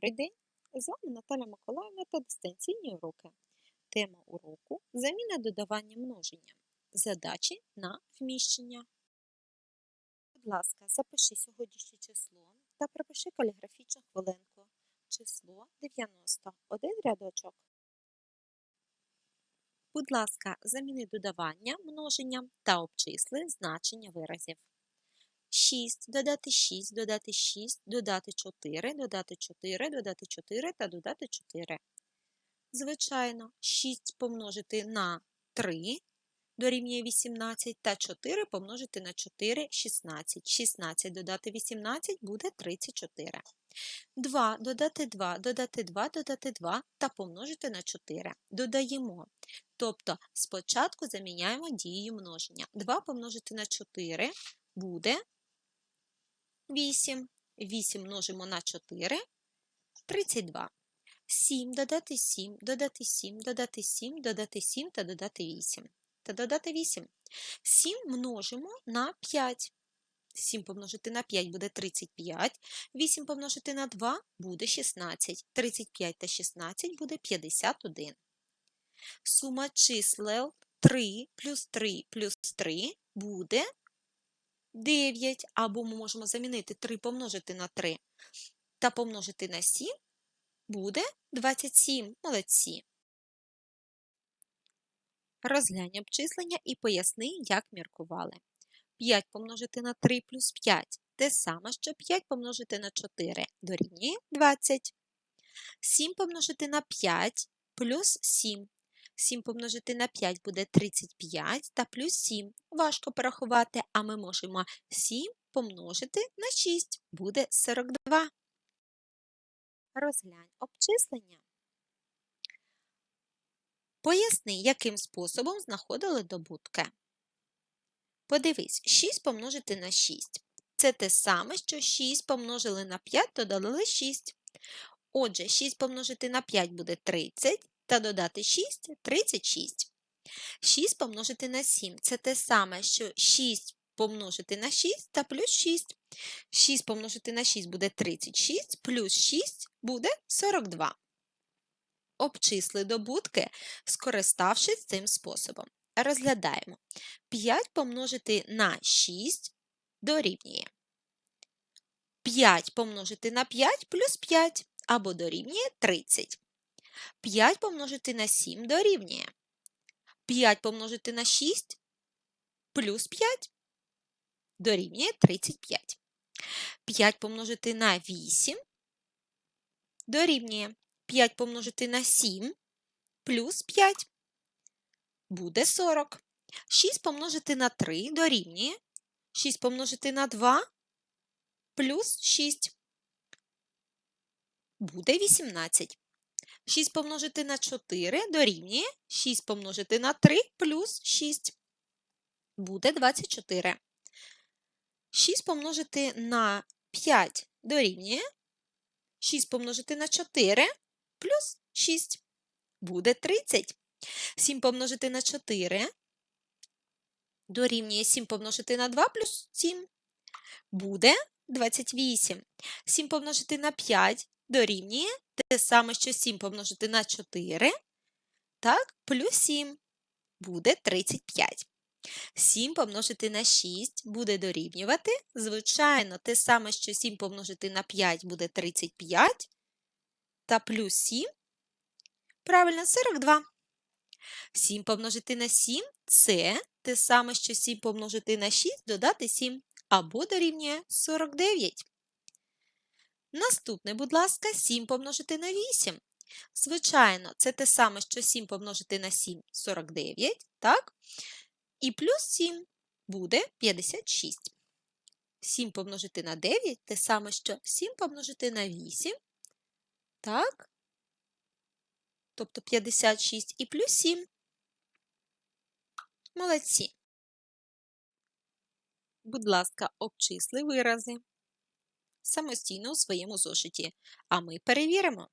Добрий день! З вами Наталя Миколаївна та дистанційні уроки. Тема уроку заміна додавання множення. Задачі на вміщення. Будь ласка, запиши сьогоднішнє число та пропиши каліграфічну хвилинку. Число 90. Один рядочок. Будь ласка, заміни додавання множення та обчисли значення виразів. 6, додати 6, додати 6, додати 4, додати 4, додати 4 та додати 4. Звичайно, 6 помножити на 3 дорівнює 18 та 4 помножити на 4 – 16. 16 додати 18 буде 34. 2 додати 2, додати 2, додати 2 та помножити на 4. Додаємо. Тобто спочатку заміняємо дією множення. 2 помножити на 4 буде 8. 8 множимо на 4 32. 7 додати 7, додати 7, додати 7, додати 7 та додати 8. Та додати 8. 7 множимо на 5. 7 помножити на 5 буде 35. 8 помножити на 2 буде 16. 35 та 16 буде 51. Сума чисел 3 плюс 3 плюс 3 буде 9, або ми можемо замінити 3 помножити на 3 та помножити на 7 буде 27. Молодці. Розглянь обчислення і поясни, як міркували. 5 помножити на 3 плюс 5 те саме, що 5 помножити на 4 дорівнює 20. 7 помножити на 5 плюс 7 7 помножити на 5 буде 35 та плюс 7. Важко порахувати, а ми можемо 7 помножити на 6 буде 42. Розглянь обчислення. Поясни, яким способом знаходили добутки. Подивись, 6 помножити на 6. Це те саме, що 6 помножили на 5, додали 6. Отже, 6 помножити на 5 буде 30, та додати 6 – 36. 6 помножити на 7 це те саме, що 6 помножити на 6 та плюс 6. 6 помножити на 6 буде 36, плюс 6 буде 42. Обчисли добутки, скориставшись цим способом. Розглядаємо. 5 помножити на 6 дорівнює. 5 помножити на 5 плюс 5 або дорівнює 30. 5 помножити на 7 дорівнює. 5 помножити на 6 плюс 5 дорівнює 35. 5 помножити на 8 дорівнює. 5 помножити на 7 плюс 5 буде 40. 6 помножити на 3 дорівнює. 6 помножити на 2 плюс 6 буде 18. 6 помножити на 4 дорівнює 6 помножити на 3 плюс 6. Буде 24. 6 помножити на 5 дорівнює 6 помножити на 4 плюс 6. Буде 30. 7 помножити на 4 дорівнює 7 помножити на 2 плюс 7. Буде 28. 7 помножити на 5 дорівнює те саме, що 7 помножити на 4, так, плюс 7 буде 35. 7 помножити на 6 буде дорівнювати. Звичайно, те саме, що 7 помножити на 5 буде 35, та плюс 7, правильно, 42. 7 помножити на 7 це те саме, що 7 помножити на 6 додати 7, або дорівнює 49. Наступне, будь ласка, 7 помножити на 8. Звичайно, це те саме, що 7 помножити на 7 49, так? І плюс 7 буде 56. 7 помножити на 9 те саме, що 7 помножити на 8. Так? Тобто 56 і плюс 7. Молодці. Будь ласка, обчисли вирази самостійно у своєму зошиті, а ми перевіримо.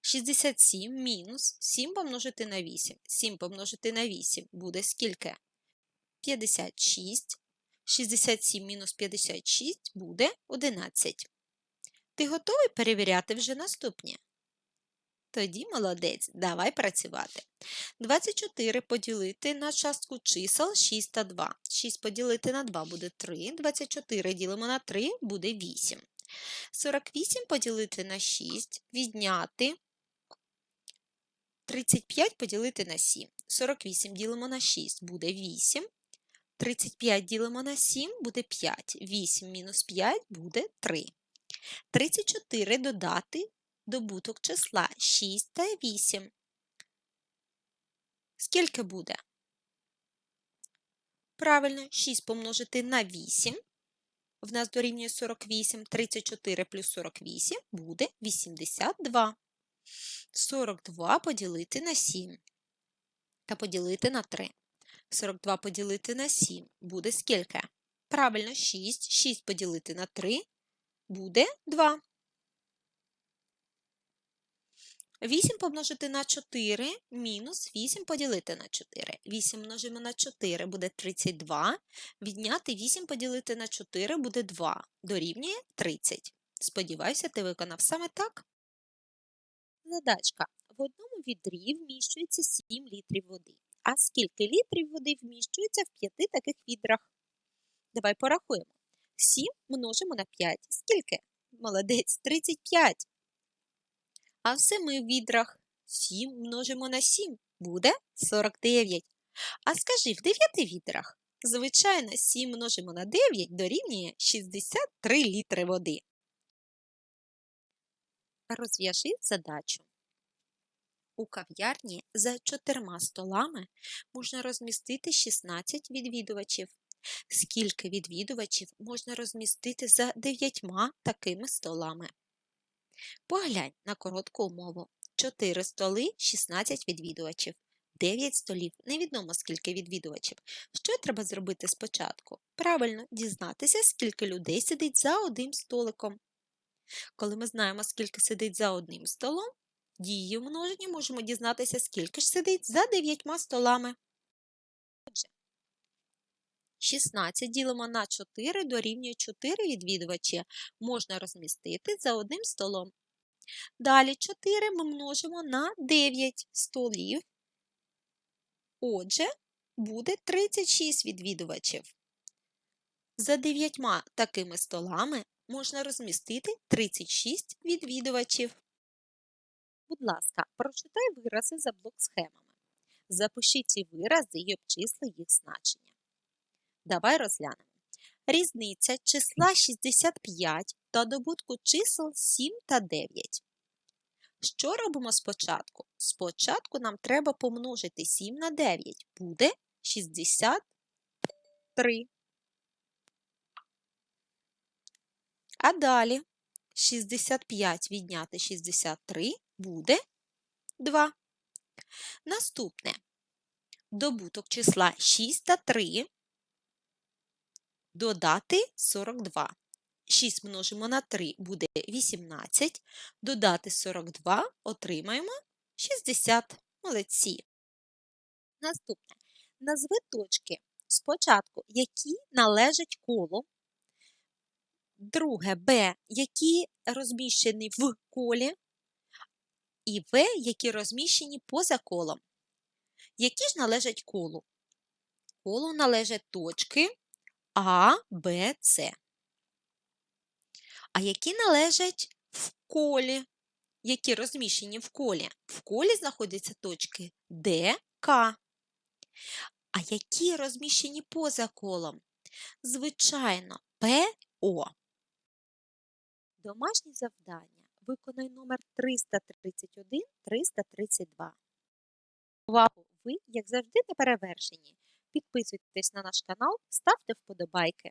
67 мінус 7 помножити на 8. 7 помножити на 8 буде скільки? 56. 67 мінус 56 буде 11. Ти готовий перевіряти вже наступні? Тоді молодець, давай працювати. 24 поділити на частку чисел 6 та 2. 6 поділити на 2 буде 3, 24 ділимо на 3 буде 8. 48 поділити на 6, відняти 35 поділити на 7. 48 ділимо на 6 буде 8. 35 ділимо на 7 буде 5. 8 мінус 5 буде 3. 34 додати добуток числа 6 та 8. Скільки буде? Правильно, 6 помножити на 8. В нас дорівнює 48. 34 плюс 48 буде 82. 42 поділити на 7 та поділити на 3. 42 поділити на 7 буде скільки? Правильно, 6. 6 поділити на 3 буде 2. 8 помножити на 4 мінус 8 поділити на 4. 8 множимо на 4 буде 32. Відняти 8 поділити на 4 буде 2. Дорівнює 30. Сподіваюся, ти виконав саме так. Задачка. В одному відрі вміщується 7 літрів води. А скільки літрів води вміщується в 5 таких відрах? Давай порахуємо. 7 множимо на 5. Скільки? Молодець, 35. А в 7 відрах 7 множимо на 7 буде 49. А скажи, в 9 відрах, звичайно, 7 множимо на 9 дорівнює 63 літри води. Розв'яжи задачу. У кав'ярні за чотирма столами можна розмістити 16 відвідувачів. Скільки відвідувачів можна розмістити за дев'ятьма такими столами? Поглянь на коротку умову. 4 столи 16 відвідувачів. 9 столів невідомо скільки відвідувачів. Що треба зробити спочатку? Правильно, дізнатися, скільки людей сидить за одним столиком. Коли ми знаємо, скільки сидить за одним столом, дією множення можемо дізнатися, скільки ж сидить за 9 столами. Отже, 16 ділимо на 4 дорівнює 4 відвідувачі можна розмістити за одним столом. Далі 4 ми множимо на 9 столів. Отже, буде 36 відвідувачів. За 9 такими столами можна розмістити 36 відвідувачів. Будь ласка, прочитай вирази за блок схемами. Запиши ці вирази і обчисли їх значення. Давай розглянемо. Різниця числа 65 та добутку чисел 7 та 9. Що робимо спочатку? Спочатку нам треба помножити 7 на 9. Буде 63. А далі 65 відняти 63 буде 2. Наступне. Добуток числа 6 та 3 додати 42. 6 множимо на 3 буде 18. Додати 42 отримаємо 60. Молодці. Наступне. Назви точки спочатку, які належать колу. Друге Б, які розміщені в колі. І В, які розміщені поза колом. Які ж належать колу? Колу належать точки А, Б, С. А які належать в колі? Які розміщені в колі? В колі знаходяться точки Д, К. А які розміщені поза колом? Звичайно, П, О. Домашні завдання. Виконай номер 331-332. Увагу! Ви, як завжди, не перевершені. Підписуйтесь на наш канал, ставте вподобайки.